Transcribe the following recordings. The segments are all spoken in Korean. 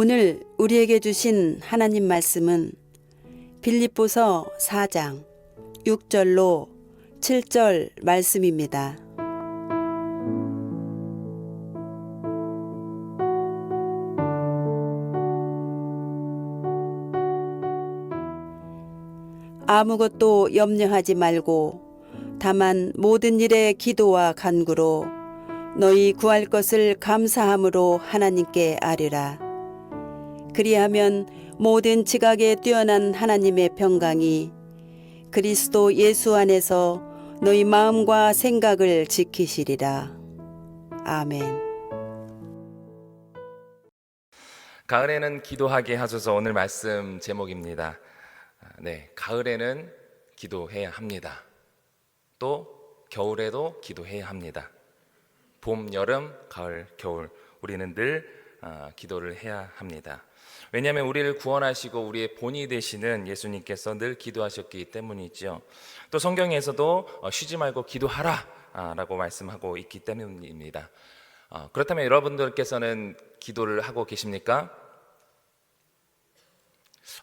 오늘 우리에게 주신 하나님 말씀은 빌립보서 4장 6절로 7절 말씀입니다. 아무것도 염려하지 말고 다만 모든 일에 기도와 간구로 너희 구할 것을 감사함으로 하나님께 아뢰라. 그리하면 모든 지각에 뛰어난 하나님의 평강이 그리스도 예수 안에서 너희 마음과 생각을 지키시리라. 아멘. 가을에는 기도하게 하소서 오늘 말씀 제목입니다. 아, 네, 가을에는 기도해야 합니다. 또 겨울에도 기도해야 합니다. 봄, 여름, 가을, 겨울 우리는 늘 아, 기도를 해야 합니다. 왜냐하면 우리를 구원하시고 우리의 본이 되시는 예수님께서 늘 기도하셨기 때문이죠. 또 성경에서도 어, 쉬지 말고 기도하라라고 말씀하고 있기 때문입니다. 어, 그렇다면 여러분들께서는 기도를 하고 계십니까?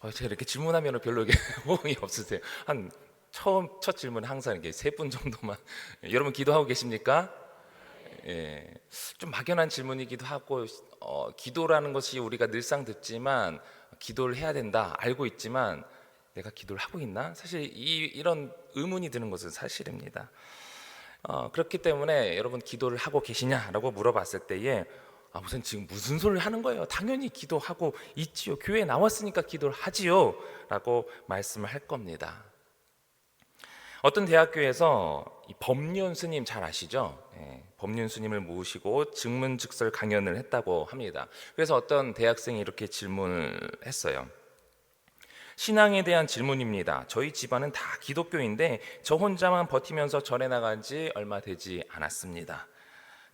어, 제가 이렇게 질문하면 별로 이게 호응이 없으세요. 한 처음 첫 질문 항상 이렇게 세 분 정도만 여러분 기도하고 계십니까? 예, 좀 막연한 질문이기도 하고 어, 기도라는 것이 우리가 늘상 듣지만 기도를 해야 된다 알고 있지만 내가 기도를 하고 있나? 사실 이, 이런 의문이 드는 것은 사실입니다. 어, 그렇기 때문에 여러분 기도를 하고 계시냐라고 물어봤을 때에 아, 우선 지금 무슨 소리를 하는 거예요? 당연히 기도하고 있지요. 교회에 나왔으니까 기도를 하지요. 라고 말씀을 할 겁니다. 어떤 대학교에서 이 법륜 스님 잘 아시죠? 예, 법륜 스님을 모시고 증문즉설 강연을 했다고 합니다. 그래서 어떤 대학생이 이렇게 질문을 했어요. 신앙에 대한 질문입니다. 저희 집안은 다 기독교인데 저 혼자만 버티면서 절에 나간 지 얼마 되지 않았습니다.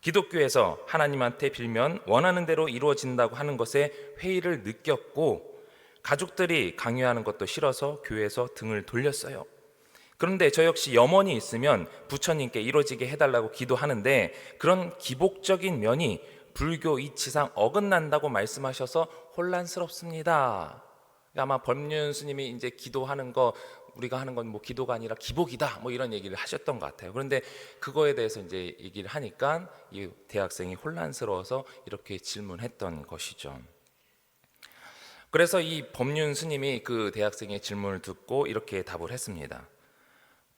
기독교에서 하나님한테 빌면 원하는 대로 이루어진다고 하는 것에 회의를 느꼈고 가족들이 강요하는 것도 싫어서 교회에서 등을 돌렸어요. 그런데 저 역시 염원이 있으면 부처님께 이루어지게 해달라고 기도하는데 그런 기복적인 면이 불교 이치상 어긋난다고 말씀하셔서 혼란스럽습니다. 아마 법륜 스님이 이제 기도하는 거 우리가 하는 건 뭐 기도가 아니라 기복이다 뭐 이런 얘기를 하셨던 것 같아요. 그런데 그거에 대해서 이제 얘기를 하니까 이 대학생이 혼란스러워서 이렇게 질문했던 것이죠. 그래서 이 법륜 스님이 그 대학생의 질문을 듣고 이렇게 답을 했습니다.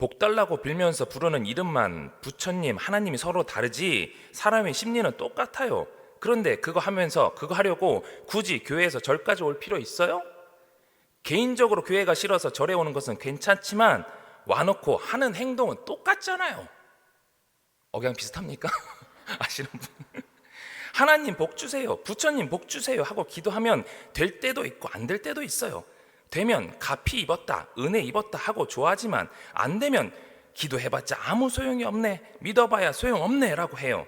복 달라고 빌면서 부르는 이름만 부처님, 하나님이 서로 다르지 사람의 심리는 똑같아요. 그런데 그거 하면서 그거 하려고 굳이 교회에서 절까지 올 필요 있어요? 개인적으로 교회가 싫어서 절에 오는 것은 괜찮지만 와놓고 하는 행동은 똑같잖아요. 억양 비슷합니까? 아시는 분? 하나님 복 주세요. 부처님 복 주세요. 하고 기도하면 될 때도 있고 안 될 때도 있어요. 되면 가피 입었다, 은혜 입었다 하고 좋아하지만 안 되면 기도해봤자 아무 소용이 없네, 믿어봐야 소용없네 라고 해요.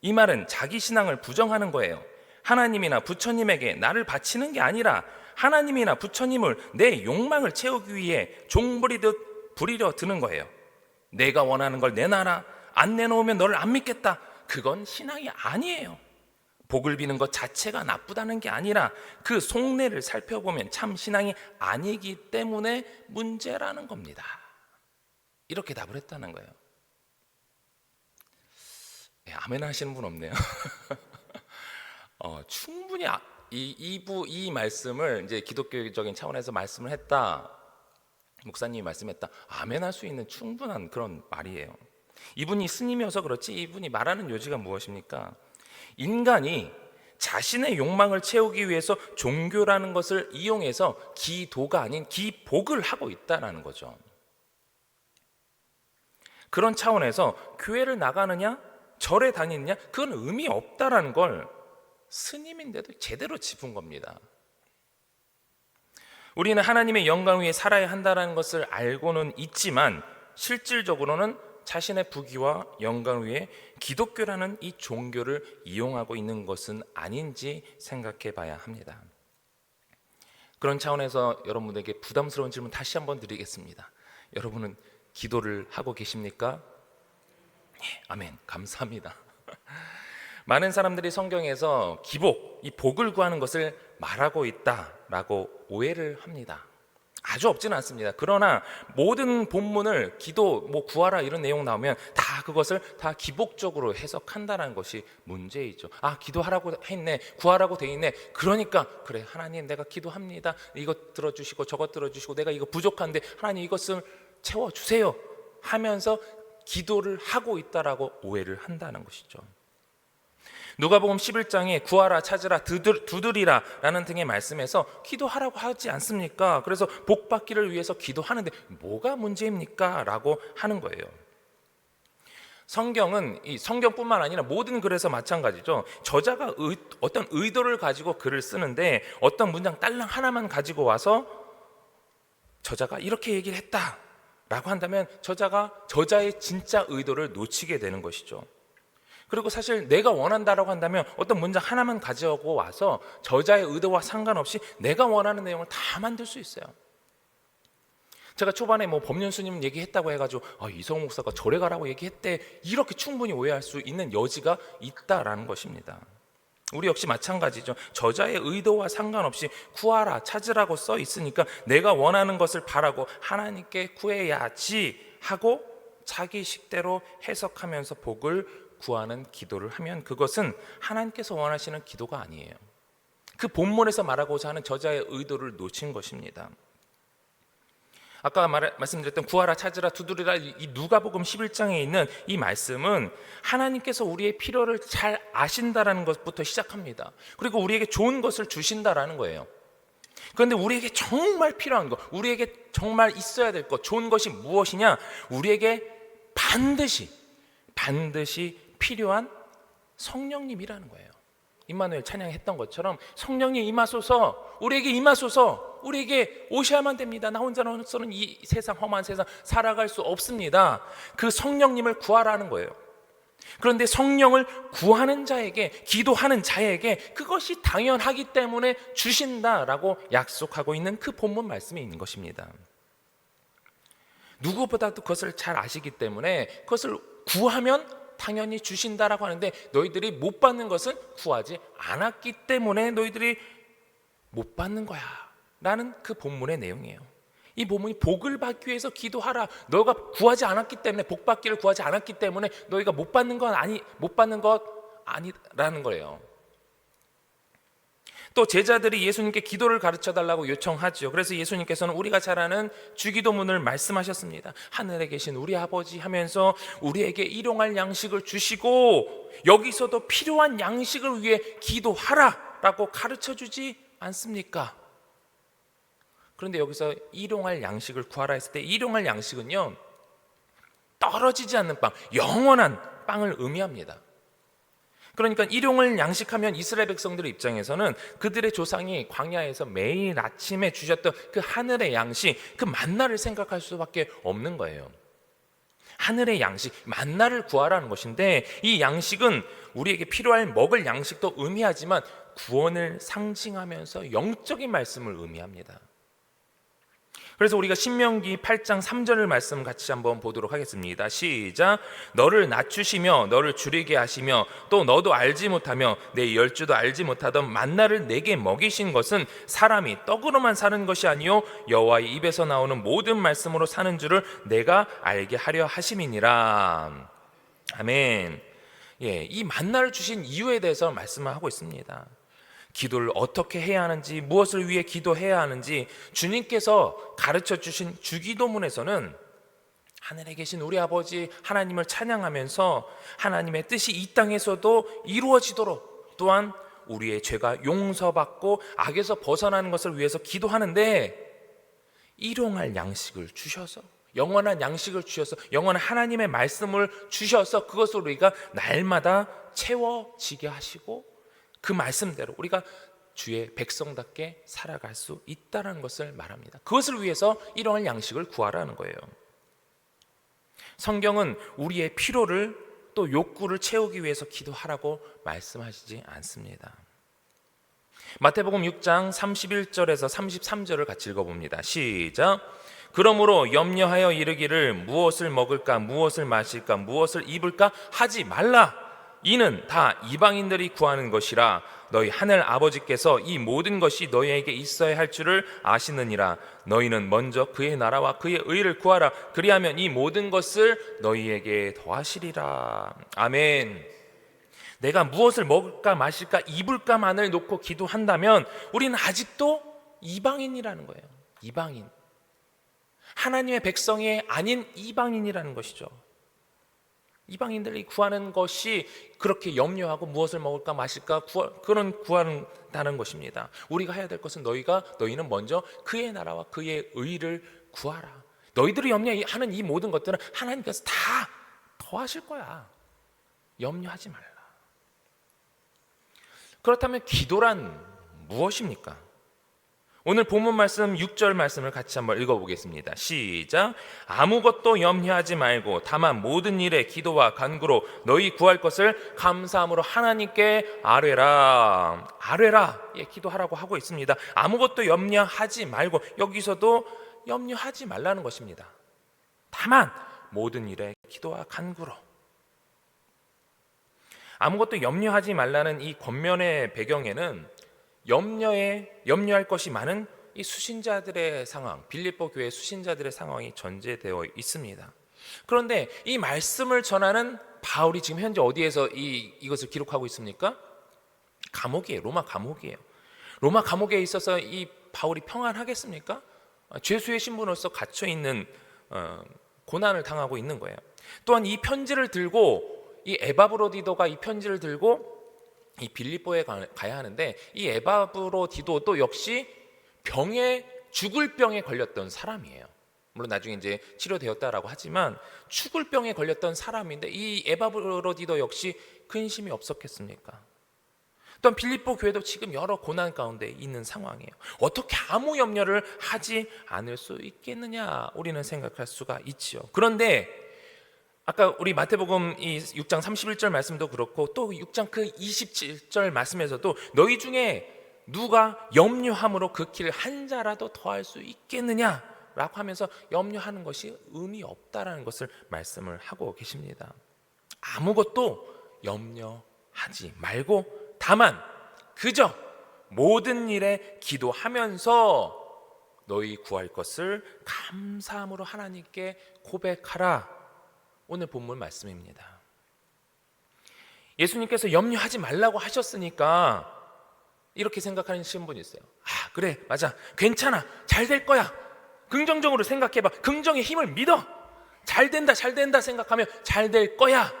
이 말은 자기 신앙을 부정하는 거예요. 하나님이나 부처님에게 나를 바치는 게 아니라 하나님이나 부처님을 내 욕망을 채우기 위해 종부리듯 부리려 드는 거예요. 내가 원하는 걸 내놔라. 안 내놓으면 너를 안 믿겠다. 그건 신앙이 아니에요. 복을 비는 것 자체가 나쁘다는 게 아니라 그 속내를 살펴보면 참 신앙이 아니기 때문에 문제라는 겁니다. 이렇게 답을 했다는 거예요. 예, 아멘 하시는 분 없네요. 어, 충분히 아, 이 이부 이 말씀을 이제 기독교적인 차원에서 말씀을 했다. 목사님이 말씀했다. 아멘 할 수 있는 충분한 그런 말이에요. 이분이 스님이어서 그렇지 이분이 말하는 요지가 무엇입니까? 인간이 자신의 욕망을 채우기 위해서 종교라는 것을 이용해서 기도가 아닌 기복을 하고 있다라는 거죠. 그런 차원에서 교회를 나가느냐, 절에 다니느냐, 그건 의미 없다라는 걸 스님인데도 제대로 짚은 겁니다. 우리는 하나님의 영광 위에 살아야 한다는 것을 알고는 있지만 실질적으로는 자신의 부귀와 영광 위에 기독교라는 이 종교를 이용하고 있는 것은 아닌지 생각해 봐야 합니다. 그런 차원에서 여러분에게 부담스러운 질문 다시 한번 드리겠습니다. 여러분은 기도를 하고 계십니까? 예, 아멘. 감사합니다. 많은 사람들이 성경에서 기복, 이 복을 구하는 것을 말하고 있다라고 오해를 합니다. 아주 없지는 않습니다. 그러나 모든 본문을 기도, 뭐 구하라 이런 내용 나오면 다 그것을 다 기복적으로 해석한다는 것이 문제이죠. 아, 기도하라고 했네, 구하라고 돼 있네. 그러니까 그래 하나님 내가 기도합니다. 이것 들어주시고 저것 들어주시고 내가 이거 부족한데 하나님 이것을 채워 주세요. 하면서 기도를 하고 있다라고 오해를 한다는 것이죠. 누가복음 11장에 구하라 찾으라 두들, 두드리라 라는 등의 말씀에서 기도하라고 하지 않습니까? 그래서 복 받기를 위해서 기도하는데 뭐가 문제입니까? 라고 하는 거예요. 성경은 이 성경뿐만 아니라 모든 글에서 마찬가지죠. 저자가 의, 어떤 의도를 가지고 글을 쓰는데 어떤 문장 딸랑 하나만 가지고 와서 저자가 이렇게 얘기를 했다라고 한다면 저자가 저자의 진짜 의도를 놓치게 되는 것이죠. 그리고 사실 내가 원한다라고 한다면 어떤 문장 하나만 가져오고 와서 저자의 의도와 상관없이 내가 원하는 내용을 다 만들 수 있어요. 제가 초반에 뭐 법륜스님 얘기했다고 해가지고 아, 이성호 목사가 절에 가라고 얘기했대 이렇게 충분히 오해할 수 있는 여지가 있다라는 것입니다. 우리 역시 마찬가지죠. 저자의 의도와 상관없이 구하라 찾으라고 써 있으니까 내가 원하는 것을 바라고 하나님께 구해야지 하고 자기 식대로 해석하면서 복을 구하는 기도를 하면 그것은 하나님께서 원하시는 기도가 아니에요. 그 본문에서 말하고자 하는 저자의 의도를 놓친 것입니다. 아까 말, 말씀드렸던 구하라 찾으라 두드리라 이 누가복음 11장에 있는 이 말씀은 하나님께서 우리의 필요를 잘 아신다라는 것부터 시작합니다. 그리고 우리에게 좋은 것을 주신다라는 거예요. 그런데 우리에게 정말 필요한 것, 우리에게 정말 있어야 될 것, 좋은 것이 무엇이냐? 우리에게 반드시 반드시 필요한 성령님이라는 거예요. 임마누엘 찬양했던 것처럼 성령님 임하소서 우리에게 임하소서 우리에게 오셔야만 됩니다. 나 혼자로서는 이 세상 험한 세상 살아갈 수 없습니다. 그 성령님을 구하라는 거예요. 그런데 성령을 구하는 자에게 기도하는 자에게 그것이 당연하기 때문에 주신다라고 약속하고 있는 그 본문 말씀이 있는 것입니다. 누구보다도 그것을 잘 아시기 때문에 그것을 구하면 당연히 주신다라고 하는데 너희들이 못 받는 것은 구하지 않았기 때문에 너희들이 못 받는 거야. 라는 그 본문의 내용이에요. 이 본문이 복을 받기 위해서 기도하라. 너가 구하지 않았기 때문에 복 받기를 구하지 않았기 때문에 너희가 못 받는 건 아니 못 받는 것 아니라는 거예요. 또 제자들이 예수님께 기도를 가르쳐 달라고 요청하죠. 그래서 예수님께서는 우리가 잘 아는 주기도문을 말씀하셨습니다. 하늘에 계신 우리 아버지 하면서 우리에게 일용할 양식을 주시고 여기서도 필요한 양식을 위해 기도하라라고 가르쳐 주지 않습니까? 그런데 여기서 일용할 양식을 구하라 했을 때 일용할 양식은요. 떨어지지 않는 빵, 영원한 빵을 의미합니다. 그러니까 일용을 양식하면 이스라엘 백성들의 입장에서는 그들의 조상이 광야에서 매일 아침에 주셨던 그 하늘의 양식, 그 만나를 생각할 수밖에 없는 거예요. 하늘의 양식, 만나를 구하라는 것인데 이 양식은 우리에게 필요할 먹을 양식도 의미하지만 구원을 상징하면서 영적인 말씀을 의미합니다. 그래서 우리가 신명기 8장 3절을 말씀 같이 한번 보도록 하겠습니다. 시작. 너를 낮추시며 너를 줄이게 하시며 또 너도 알지 못하며 내 열주도 알지 못하던 만나를 내게 먹이신 것은 사람이 떡으로만 사는 것이 아니요 여호와의 입에서 나오는 모든 말씀으로 사는 줄을 내가 알게 하려 하심이니라. 아멘. 예, 이 만나를 주신 이유에 대해서 말씀을 하고 있습니다. 기도를 어떻게 해야 하는지, 무엇을 위해 기도해야 하는지 주님께서 가르쳐 주신 주기도문에서는 하늘에 계신 우리 아버지 하나님을 찬양하면서 하나님의 뜻이 이 땅에서도 이루어지도록 또한 우리의 죄가 용서받고 악에서 벗어나는 것을 위해서 기도하는데 일용할 양식을 주셔서 영원한 양식을 주셔서 영원한 하나님의 말씀을 주셔서 그것으로 우리가 날마다 채워지게 하시고 그 말씀대로 우리가 주의 백성답게 살아갈 수 있다는 것을 말합니다. 그것을 위해서 일용할 양식을 구하라는 거예요. 성경은 우리의 필요를 또 욕구를 채우기 위해서 기도하라고 말씀하시지 않습니다. 마태복음 6장 31절에서 33절을 같이 읽어봅니다. 시작. 그러므로 염려하여 이르기를 무엇을 먹을까, 무엇을 마실까, 무엇을 입을까 하지 말라. 이는 다 이방인들이 구하는 것이라 너희 하늘 아버지께서 이 모든 것이 너희에게 있어야 할 줄을 아시느니라. 너희는 먼저 그의 나라와 그의 의를 구하라. 그리하면 이 모든 것을 너희에게 더하시리라. 아멘. 내가 무엇을 먹을까 마실까 입을까만을 놓고 기도한다면 우리는 아직도 이방인이라는 거예요. 이방인. 하나님의 백성이 아닌 이방인이라는 것이죠 이방인들이 구하는 것이 그렇게 염려하고 무엇을 먹을까 마실까 구하, 그런 구한다는 것입니다. 우리가 해야 될 것은 너희가 너희는 먼저 그의 나라와 그의 의를 구하라. 너희들이 염려하는 이 모든 것들은 하나님께서 다 더하실 거야. 염려하지 말라. 그렇다면 기도란 무엇입니까? 오늘 본문 말씀 6절 말씀을 같이 한번 읽어보겠습니다. 시작. 아무것도 염려하지 말고 다만 모든 일에 기도와 간구로 너희 구할 것을 감사함으로 하나님께 아뢰라. 아뢰라. 예, 기도하라고 하고 있습니다. 아무것도 염려하지 말고 여기서도 염려하지 말라는 것입니다. 다만 모든 일에 기도와 간구로 아무것도 염려하지 말라는 이 권면의 배경에는 염려에 염려할 것이 많은 이 수신자들의 상황, 빌립보 교회 수신자들의 상황이 전제되어 있습니다. 그런데 이 말씀을 전하는 바울이 지금 현재 어디에서 이 이것을 기록하고 있습니까? 감옥이에요. 로마 감옥이에요. 로마 감옥에 있어서 이 바울이 평안하겠습니까? 어, 죄수의 신분으로서 갇혀 있는 어, 고난을 당하고 있는 거예요. 또한 이 편지를 들고 이 에바브로디도가 이 편지를 들고 이 빌립보에 가- 가야 하는데 이 에바브로 디도도 역시 병에 죽을 병에 걸렸던 사람이에요. 물론 나중에 이제 치료되었다라고 하지만 죽을 병에 걸렸던 사람인데 이 에바브로 디도 역시 근심이 없었겠습니까? 또한 빌립보 교회도 지금 여러 고난 가운데 있는 상황이에요. 어떻게 아무 염려를 하지 않을 수 있겠느냐 우리는 생각할 수가 있지요. 그런데 아까 우리 마태복음 이 6장 31절 말씀도 그렇고 또 6장 그 27절 말씀에서도 너희 중에 누가 염려함으로 그 길 한 자라도 더할 수 있겠느냐라고 하면서 염려하는 것이 의미 없다라는 것을 말씀을 하고 계십니다. 아무것도 염려하지 말고 다만 그저 모든 일에 기도하면서 너희 구할 것을 감사함으로 하나님께 고백하라. 오늘 본문 말씀입니다. 예수님께서 염려하지 말라고 하셨으니까 이렇게 생각하시는 분이 있어요. 아, 그래, 맞아. 괜찮아. 잘 될 거야. 긍정적으로 생각해봐. 긍정의 힘을 믿어. 잘 된다, 잘 된다 생각하면 잘 될 거야.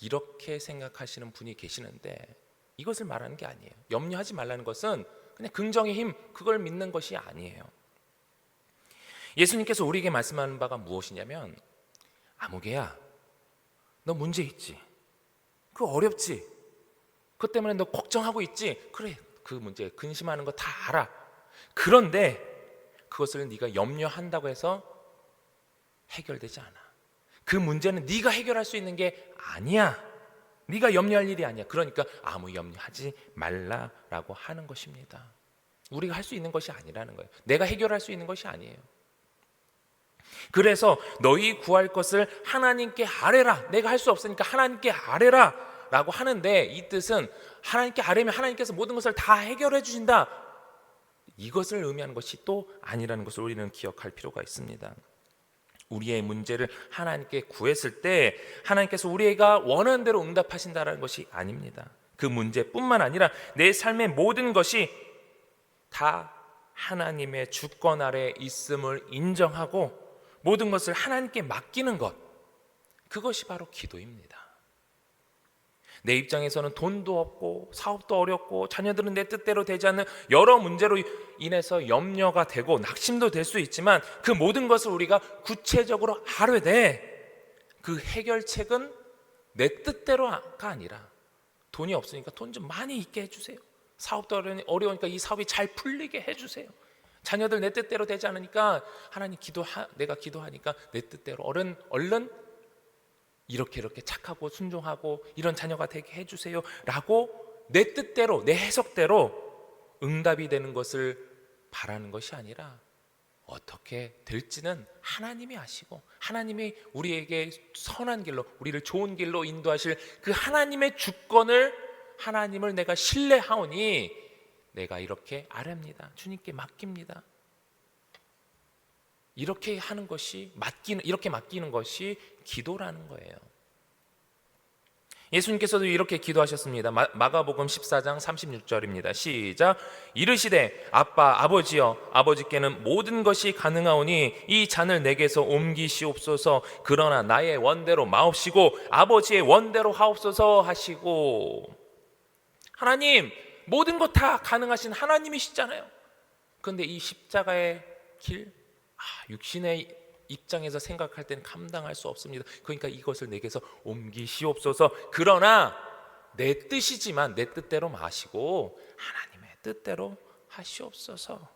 이렇게 생각하시는 분이 계시는데 이것을 말하는 게 아니에요. 염려하지 말라는 것은 그냥 긍정의 힘, 그걸 믿는 것이 아니에요. 예수님께서 우리에게 말씀하는 바가 무엇이냐면 아무개야, 너 문제 있지. 그 어렵지. 그것 때문에 너 걱정하고 있지. 그래, 그 문제 근심하는 거 다 알아. 그런데 그것을 네가 염려한다고 해서 해결되지 않아. 그 문제는 네가 해결할 수 있는 게 아니야. 네가 염려할 일이 아니야. 그러니까 아무 염려하지 말라라고 하는 것입니다. 우리가 할 수 있는 것이 아니라는 거예요. 내가 해결할 수 있는 것이 아니에요. 그래서 너희 구할 것을 하나님께 아뢰라. 내가 할 수 없으니까 하나님께 아뢰라. 라고 하는데 이 뜻은 하나님께 아뢰면 하나님께서 모든 것을 다 해결해 주신다. 이것을 의미하는 것이 또 아니라는 것을 우리는 기억할 필요가 있습니다. 우리의 문제를 하나님께 구했을 때 하나님께서 우리가 원하는 대로 응답하신다는 것이 아닙니다. 그 문제뿐만 아니라 내 삶의 모든 것이 다 하나님의 주권 아래 있음을 인정하고 모든 것을 하나님께 맡기는 것 그것이 바로 기도입니다. 내 입장에서는 돈도 없고 사업도 어렵고 자녀들은 내 뜻대로 되지 않는 여러 문제로 인해서 염려가 되고 낙심도 될 수 있지만 그 모든 것을 우리가 구체적으로 하려되 그 해결책은 내 뜻대로가 아니라 돈이 없으니까 돈 좀 많이 있게 해주세요. 사업도 어려우니- 어려우니까 이 사업이 잘 풀리게 해주세요. 자녀들 내 뜻대로 되지 않으니까 하나님 기도 내가 기도하니까 내 뜻대로. 얼른 얼른 이렇게 이렇게 착하고 순종하고 이런 자녀가 되게 해주세요라고 내 뜻대로 내 해석대로 응답이 되는 것을 바라는 것이 아니라 어떻게 될지는 하나님이 아시고 하나님이 우리에게 선한 길로 우리를 좋은 길로 인도하실 그 하나님의 주권을 하나님을 내가 신뢰하오니 내가 이렇게 아뢰입니다. 주님께 맡깁니다. 이렇게 하는 것이 맡기는 이렇게 맡기는 것이 기도라는 거예요. 예수님께서도 이렇게 기도하셨습니다. 마, 마가복음 14장 36절입니다. 시작. 이르시되 아빠 아버지여 아버지께는 모든 것이 가능하오니 이 잔을 내게서 옮기시옵소서. 그러나 나의 원대로 마옵시고 아버지의 원대로 하옵소서 하시고 하나님 모든 것 다 가능하신 하나님이시잖아요. 그런데 이 십자가의 길 아, 육신의 입장에서 생각할 때는 감당할 수 없습니다. 그러니까 이것을 내게서 옮기시옵소서. 그러나 내 뜻이지만 내 뜻대로 마시고 하나님의 뜻대로 하시옵소서.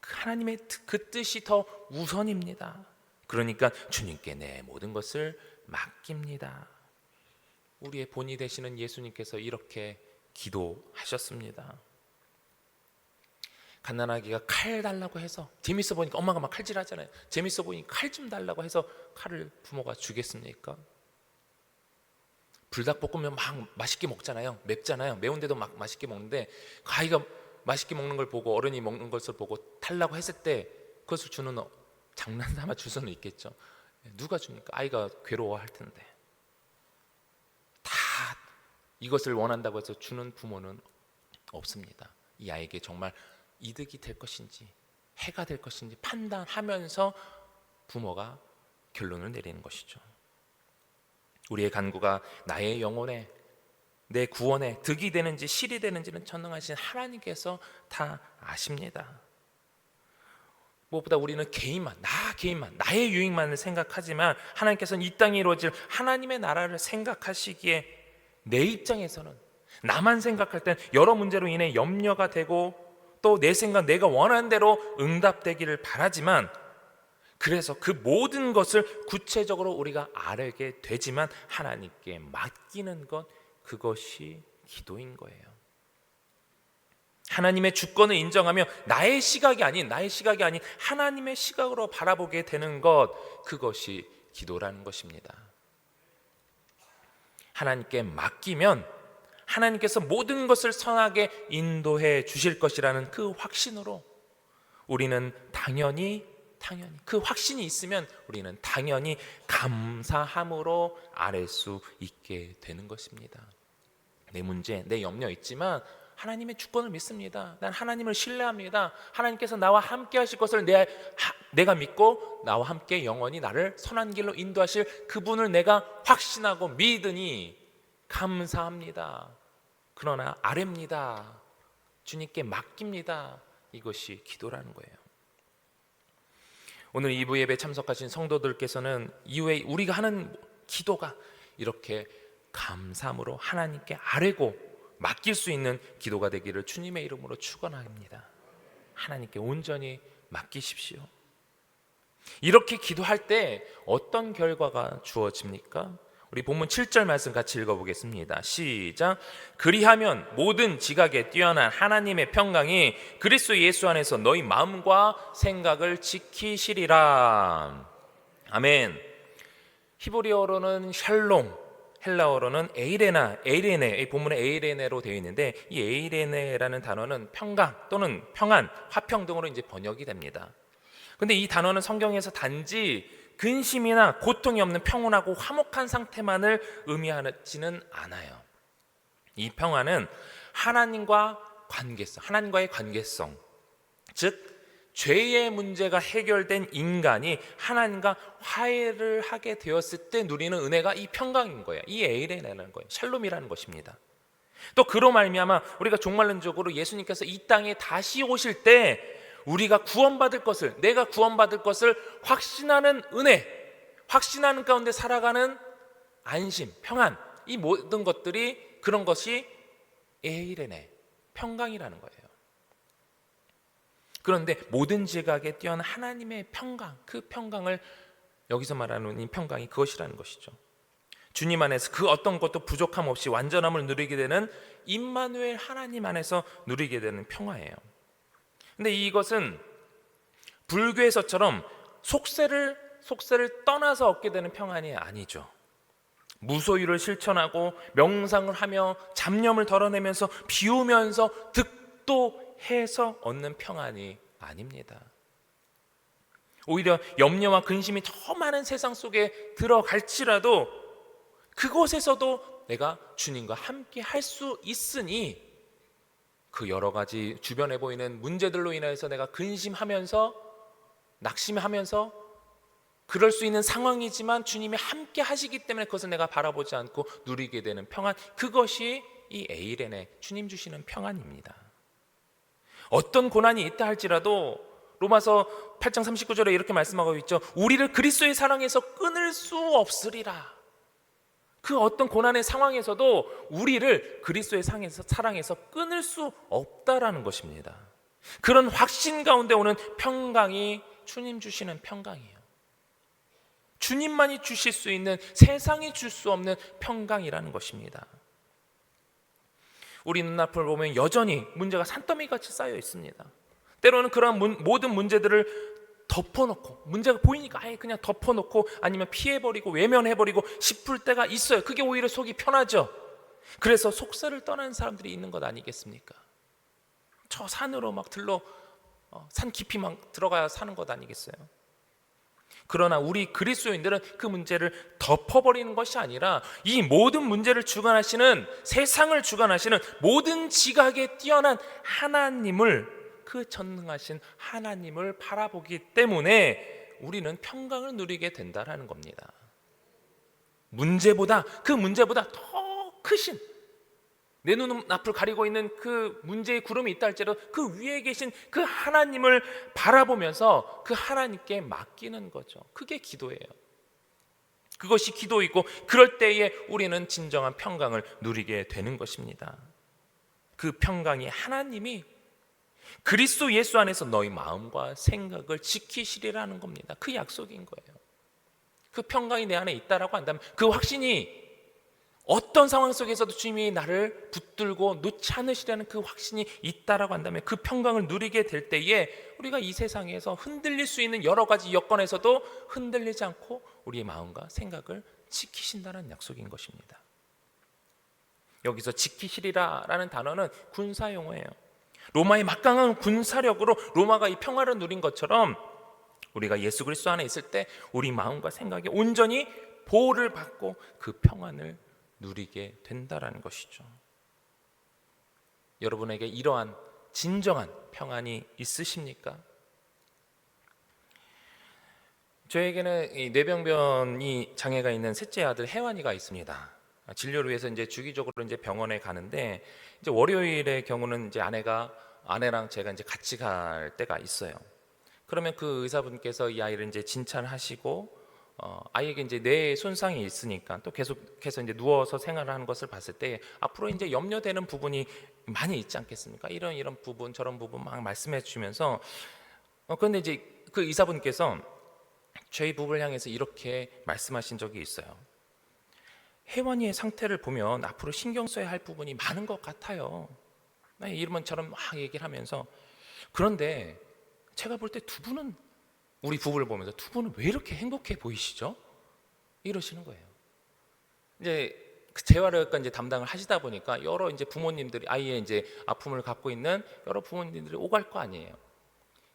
그 하나님의 뜻- 그 뜻이 더 우선입니다. 그러니까 주님께 내 모든 것을 맡깁니다. 우리의 본이 되시는 예수님께서 이렇게 기도하셨습니다. 갓난아기가 칼 달라고 해서 재밌어 보니까 엄마가 막 칼질하잖아요. 재밌어 보니까 칼 좀 달라고 해서 칼을 부모가 주겠습니까? 불닭볶음면 막 맛있게 먹잖아요. 맵잖아요. 매운데도 막 맛있게 먹는데 그 아이가 맛있게 먹는 걸 보고 어른이 먹는 것을 보고 달라고 했을 때 그것을 주는 어- 장난삼아 줄 수는 있겠죠. 누가 주니까 아이가 괴로워할 텐데 다 이것을 원한다고 해서 주는 부모는 없습니다. 이 아이에게 정말 이득이 될 것인지 해가 될 것인지 판단하면서 부모가 결론을 내리는 것이죠. 우리의 간구가 나의 영혼에 내 구원에 득이 되는지 실이 되는지는 전능하신 하나님께서 다 아십니다. 무엇보다 우리는 개인만, 나 개인만, 나의 유익만을 생각하지만 하나님께서는 이 땅에 이루어질 하나님의 나라를 생각하시기에 내 입장에서는 나만 생각할 땐 여러 문제로 인해 염려가 되고 또 내 생각, 내가 원하는 대로 응답되기를 바라지만 그래서 그 모든 것을 구체적으로 우리가 알게 되지만 하나님께 맡기는 것 그것이 기도인 거예요. 하나님의 주권을 인정하며 나의 시각이 아닌 나의 시각이 아닌 하나님의 시각으로 바라보게 되는 것 그것이 기도라는 것입니다. 하나님께 맡기면 하나님께서 모든 것을 선하게 인도해 주실 것이라는 그 확신으로 우리는 당연히 당연히 그 확신이 있으면 우리는 당연히 감사함으로 아랠 수 있게 되는 것입니다. 내 문제, 내 염려 있지만 하나님의 주권을 믿습니다. 난 하나님을 신뢰합니다. 하나님께서 나와 함께 하실 것을 내, 하, 내가 믿고 나와 함께 영원히 나를 선한 길로 인도하실 그분을 내가 확신하고 믿으니 감사합니다. 그러나 아뢰입니다. 주님께 맡깁니다. 이것이 기도라는 거예요. 오늘 2부 예배 참석하신 성도들께서는 이후에 우리가 하는 기도가 이렇게 감사함으로 하나님께 아뢰고 맡길 수 있는 기도가 되기를 주님의 이름으로 축원합니다. 하나님께 온전히 맡기십시오. 이렇게 기도할 때 어떤 결과가 주어집니까? 우리 본문 7절 말씀 같이 읽어보겠습니다. 시작. 그리하면 모든 지각에 뛰어난 하나님의 평강이 그리스도 예수 안에서 너희 마음과 생각을 지키시리라. 아멘. 히브리어로는 샬롬, 헬라어로는 에이레나, 에이레네, 이 본문에 에이레네로 되어 있는데 이 에이레네라는 단어는 평강 또는 평안, 화평 등으로 이제 번역이 됩니다. 근데 이 단어는 성경에서 단지 근심이나 고통이 없는 평온하고 화목한 상태만을 의미하지는 않아요. 이 평안은 하나님과 관계성, 하나님과의 관계성, 즉 죄의 문제가 해결된 인간이 하나님과 화해를 하게 되었을 때 누리는 은혜가 이 평강인 거예요. 이 에이레라는 거예요. 샬롬이라는 것입니다. 또 그로 말미암아 우리가 종말론적으로 예수님께서 이 땅에 다시 오실 때 우리가 구원받을 것을 내가 구원받을 것을 확신하는 은혜, 확신하는 가운데 살아가는 안심, 평안 이 모든 것들이 그런 것이 에이레네 평강이라는 거예요. 그런데 모든 지각에 뛰어난 하나님의 평강, 그 평강을 여기서 말하는 이 평강이 그것이라는 것이죠. 주님 안에서 그 어떤 것도 부족함 없이 완전함을 누리게 되는 임마누엘 하나님 안에서 누리게 되는 평화예요. 근데 이것은 불교에서처럼 속세를 속세를 떠나서 얻게 되는 평안이 아니죠. 무소유를 실천하고 명상을 하며 잡념을 덜어내면서 비우면서 득도 해서 얻는 평안이 아닙니다. 오히려 염려와 근심이 더 많은 세상 속에 들어갈지라도 그곳에서도 내가 주님과 함께 할 수 있으니 그 여러 가지 주변에 보이는 문제들로 인해서 내가 근심하면서 낙심하면서 그럴 수 있는 상황이지만 주님이 함께 하시기 때문에 그것을 내가 바라보지 않고 누리게 되는 평안 그것이 이 에이렌의 주님 주시는 평안입니다. 어떤 고난이 있다 할지라도 로마서 8장 39절에 이렇게 말씀하고 있죠. 우리를 그리스도의 사랑에서 끊을 수 없으리라. 그 어떤 고난의 상황에서도 우리를 그리스도의 사랑에서 끊을 수 없다라는 것입니다. 그런 확신 가운데 오는 평강이 주님 주시는 평강이에요. 주님만이 주실 수 있는 세상이 줄 수 없는 평강이라는 것입니다. 우리 눈앞을 보면 여전히 문제가 산더미 같이 쌓여 있습니다. 때로는 그런 문- 모든 문제들을 덮어놓고 문제가 보이니까 아예 그냥 덮어놓고 아니면 피해버리고 외면해버리고 싶을 때가 있어요. 그게 오히려 속이 편하죠. 그래서 속세를 떠나는 사람들이 있는 것 아니겠습니까? 저 산으로 막 들러 어, 산 깊이 막 들어가야 사는 것 아니겠어요? 그러나 우리 그리스도인들은 그 문제를 덮어버리는 것이 아니라 이 모든 문제를 주관하시는 세상을 주관하시는 모든 지각에 뛰어난 하나님을 그 전능하신 하나님을 바라보기 때문에 우리는 평강을 누리게 된다라는 겁니다. 문제보다 그 문제보다 더 크신 내 눈 앞을 가리고 있는 그 문제의 구름이 있다 할지라도 그 위에 계신 그 하나님을 바라보면서 그 하나님께 맡기는 거죠. 그게 기도예요. 그것이 기도이고 그럴 때에 우리는 진정한 평강을 누리게 되는 것입니다. 그 평강이 하나님이 그리스도 예수 안에서 너희 마음과 생각을 지키시리라는 겁니다. 그 약속인 거예요. 그 평강이 내 안에 있다라고 한다면 그 확신이 어떤 상황 속에서도 주님이 나를 붙들고 놓지 않으시려는 그 확신이 있다라고 한다면 그 평강을 누리게 될 때에 우리가 이 세상에서 흔들릴 수 있는 여러 가지 여건에서도 흔들리지 않고 우리의 마음과 생각을 지키신다는 약속인 것입니다. 여기서 지키시리라라는 단어는 군사 용어예요. 로마의 막강한 군사력으로 로마가 이 평화를 누린 것처럼 우리가 예수 그리스도 안에 있을 때 우리 마음과 생각이 온전히 보호를 받고 그 평안을 누리게 된다라는 것이죠. 여러분에게 이러한 진정한 평안이 있으십니까? 저에게는 이 뇌병변이 장애가 있는 셋째 아들 혜완이가 있습니다. 진료를 위해서 이제 주기적으로 이제 병원에 가는데 이제 월요일의 경우는 이제 아내가 아내랑 제가 이제 같이 갈 때가 있어요. 그러면 그 의사분께서 이 아이를 이제 진찰하시고 어, 아이에게 이제 뇌 손상이 있으니까 또 계속해서 이제 누워서 생활하는 것을 봤을 때 앞으로 이제 염려되는 부분이 많이 있지 않겠습니까? 이런 이런 부분 저런 부분 막 말씀해 주면서 어, 그런데 이제 그 의사분께서 저희 부부를 향해서 이렇게 말씀하신 적이 있어요. 혜원이의 상태를 보면 앞으로 신경 써야 할 부분이 많은 것 같아요. 네, 이러면처럼 막 얘기를 하면서 그런데 제가 볼 때 두 분은 우리 부부를 보면서 두 분은 왜 이렇게 행복해 보이시죠? 이러시는 거예요. 이제 그 재활의학과 이제 담당을 하시다 보니까 여러 이제 부모님들이 아이의 이제 아픔을 갖고 있는 여러 부모님들이 오갈 거 아니에요.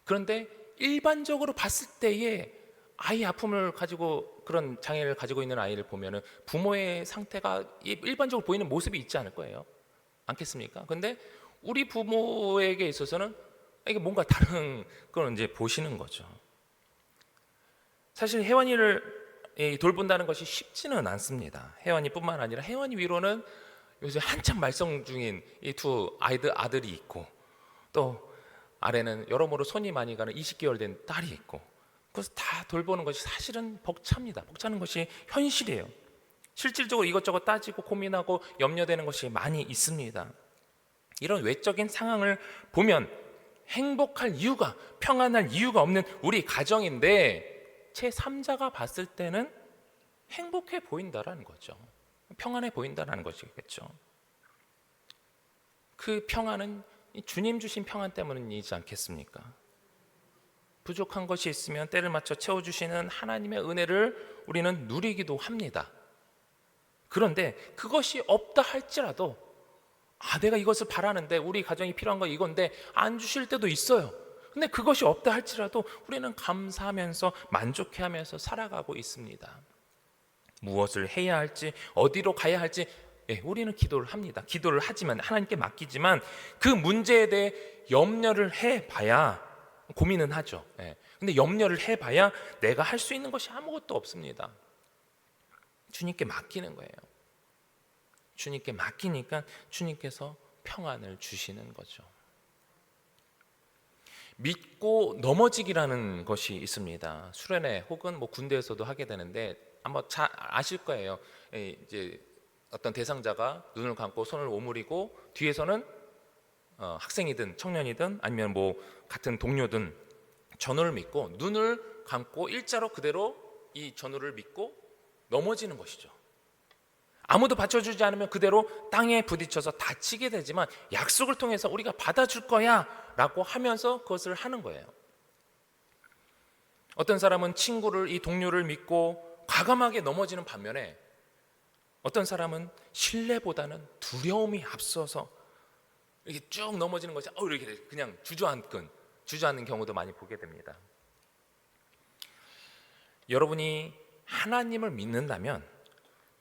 그런데 일반적으로 봤을 때에 아이 아픔을 가지고 그런 장애를 가지고 있는 아이를 보면은 부모의 상태가 일반적으로 보이는 모습이 있지 않을 거예요. 않겠습니까? 근데 우리 부모에게 있어서는 이게 뭔가 다른 걸 이제 보시는 거죠. 사실 혜원이를 이, 돌본다는 것이 쉽지는 않습니다. 혜원이뿐만 아니라 혜원이 위로는 요새 한참 말썽 중인 이 두 아이들 아들이 있고 또 아래는 여러모로 손이 많이 가는 20개월 된 딸이 있고 그래서 다 돌보는 것이 사실은 벅찹니다. 벅차는 것이 현실이에요. 실질적으로 이것저것 따지고 고민하고 염려되는 것이 많이 있습니다. 이런 외적인 상황을 보면 행복할 이유가 평안할 이유가 없는 우리 가정인데 제 3자가 봤을 때는 행복해 보인다라는 거죠. 평안해 보인다라는 것이겠죠. 그 평안은 주님 주신 평안 때문이지 않겠습니까? 부족한 것이 있으면 때를 맞춰 채워주시는 하나님의 은혜를 우리는 누리기도 합니다. 그런데 그것이 없다 할지라도 아 내가 이것을 바라는데 우리 가정이 필요한 거 이건데 안 주실 때도 있어요. 근데 그것이 없다 할지라도 우리는 감사하면서 만족해하면서 살아가고 있습니다. 무엇을 해야 할지 어디로 가야 할지 예, 우리는 기도를 합니다. 기도를 하지만 하나님께 맡기지만 그 문제에 대해 염려를 해봐야 고민은 하죠. 예. 근데 염려를 해봐야 내가 할 수 있는 것이 아무것도 없습니다. 주님께 맡기는 거예요. 주님께 맡기니까 주님께서 평안을 주시는 거죠. 믿고 넘어지기라는 것이 있습니다. 수련회 혹은 뭐 군대에서도 하게 되는데 아마 잘 아실 거예요. 예, 이제 어떤 대상자가 눈을 감고 손을 오므리고 뒤에서는 어, 학생이든 청년이든 아니면 뭐 같은 동료든 전우를 믿고 눈을 감고 일자로 그대로 이 전우를 믿고 넘어지는 것이죠. 아무도 받쳐주지 않으면 그대로 땅에 부딪혀서 다치게 되지만 약속을 통해서 우리가 받아줄 거야 라고 하면서 그것을 하는 거예요. 어떤 사람은 친구를, 이 동료를 믿고 과감하게 넘어지는 반면에 어떤 사람은 신뢰보다는 두려움이 앞서서 이렇게 쭉 넘어지는 것이 어 이렇게 그냥 주저앉건 주저앉는 경우도 많이 보게 됩니다. 여러분이 하나님을 믿는다면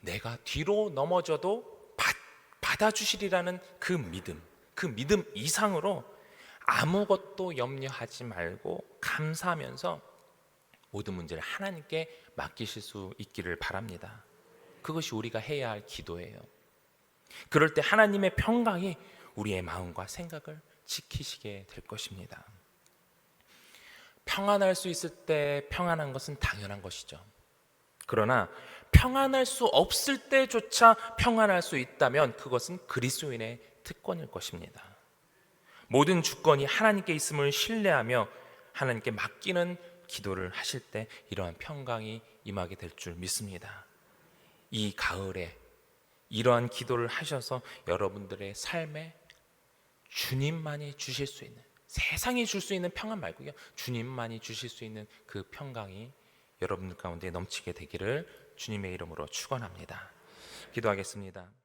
내가 뒤로 넘어져도 받, 받아주시리라는 그 믿음, 그 믿음 이상으로 아무것도 염려하지 말고 감사하면서 모든 문제를 하나님께 맡기실 수 있기를 바랍니다. 그것이 우리가 해야 할 기도예요. 그럴 때 하나님의 평강이 우리의 마음과 생각을 지키시게 될 것입니다. 평안할 수 있을 때 평안한 것은 당연한 것이죠. 그러나 평안할 수 없을 때조차 평안할 수 있다면 그것은 그리스도인의 특권일 것입니다. 모든 주권이 하나님께 있음을 신뢰하며 하나님께 맡기는 기도를 하실 때 이러한 평강이 임하게 될 줄 믿습니다. 이 가을에 이러한 기도를 하셔서 여러분들의 삶에 주님만이 주실 수 있는 세상이 줄 수 있는 평안 말고요. 주님만이 주실 수 있는 그 평강이 여러분들 가운데 넘치게 되기를 주님의 이름으로 축원합니다. 기도하겠습니다.